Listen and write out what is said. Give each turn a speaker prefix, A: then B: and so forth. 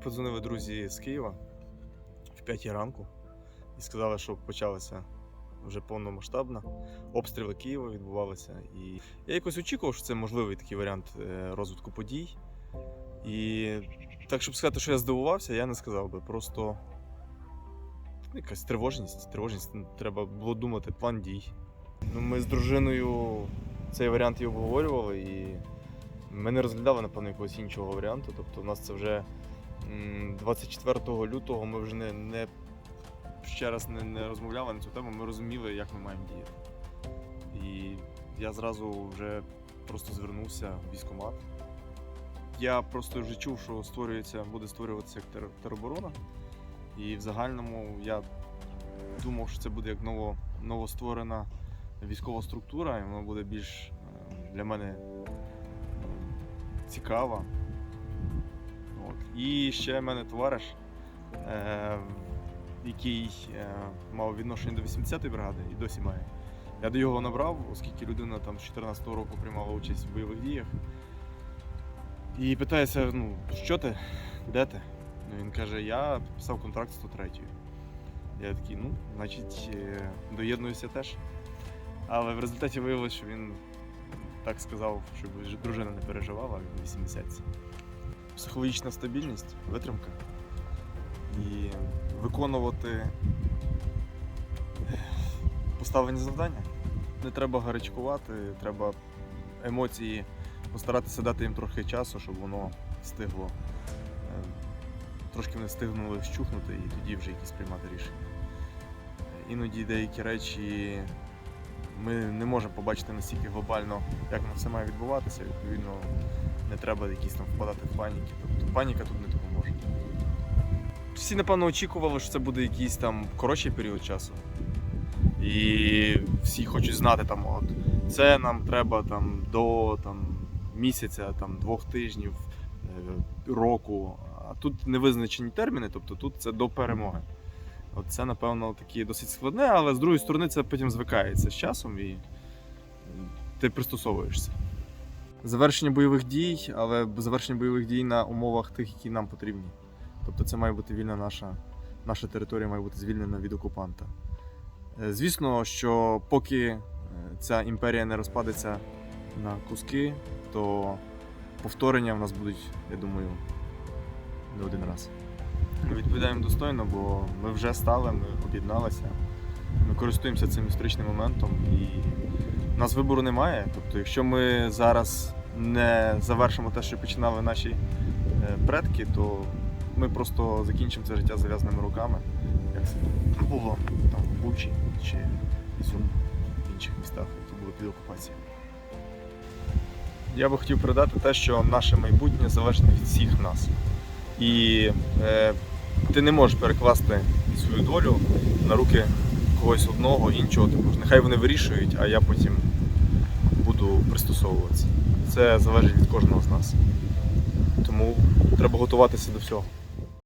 A: Мені подзвонили друзі з Києва в 5 ранку і сказали, що почалася вже повномасштабна. Обстріли Києва відбувалися. І я якось очікував, що це можливий такий варіант е, розвитку подій. І так, щоб сказати, що я здивувався, я не сказав би. Просто якась тривожність. Тривожність ну, треба було думати, план дій. Ну, ми з дружиною цей варіант і обговорювали, і ми не розглядали, напевно, якогось іншого варіанту. Тобто, у нас це вже 24 лютого ми вже не, не ще раз не, не розмовляли на цю тему, ми розуміли, як ми маємо діяти. І я зразу вже просто звернувся в військкомат. Я просто вже чув, що створюється, буде створюватися як тер- тероборона. І в загальному я думав, що це буде як ново, новостворена військова структура, і вона буде більш е, для мене цікава. І ще в мене товариш, е, який е, мав відношення до 80-ї бригади і досі має. Я до його набрав, оскільки людина там з 14-го року приймала участь в бойових діях. І питається, ну, що ти? Де ти? Ну, він каже, я підписав контракт з 103-ю. Я такий, ну, значить, е, доєднуюся теж. Але в результаті виявилося, що він так сказав, щоб дружина не переживала, він 80 Психологічна стабільність, витримка. І виконувати поставлені завдання. Не треба гарячкувати, треба емоції постаратися дати їм трохи часу, щоб воно встигло. е, Трошки вони встигнули вщухнути і тоді вже якісь приймати рішення. Іноді деякі речі ми не можемо побачити настільки глобально, як воно все має відбуватися. Відповідно, не треба якісь там впадати в паніки. Тобто паніка тут не допоможе. Всі, напевно, очікували, що це буде якийсь там коротший період часу. І всі хочуть знати, там, от, це нам треба там, до там, місяця, там, двох тижнів, е, року. А тут не визначені терміни, тобто тут це до перемоги. От це, напевно, таке досить складне, але з другої сторони це потім звикається з часом і ти пристосовуєшся. Завершення бойових дій, але завершення бойових дій на умовах тих, які нам потрібні. Тобто це має бути вільна наша, наша територія має бути звільнена від окупанта. Е, Звісно, що поки е, ця імперія не розпадеться на куски, то повторення в нас будуть, я думаю, не один раз. Ми відповідаємо достойно, бо ми вже стали, ми об'єдналися. Ми користуємося цим історичним моментом і нас вибору немає. Тобто, якщо ми зараз не завершимо те, що починали наші е, предки, то ми просто закінчимо це життя зав'язаними руками, як це було там в Бучі чи Ізюм, в інших містах, які були під окупацією. Я би хотів передати те, що наше майбутнє залежить від всіх нас. І е, ти не можеш перекласти свою долю на руки когось одного, іншого. Типу, нехай вони вирішують, а я потім буду пристосовуватися. Це залежить від кожного з нас. Тому треба готуватися до всього.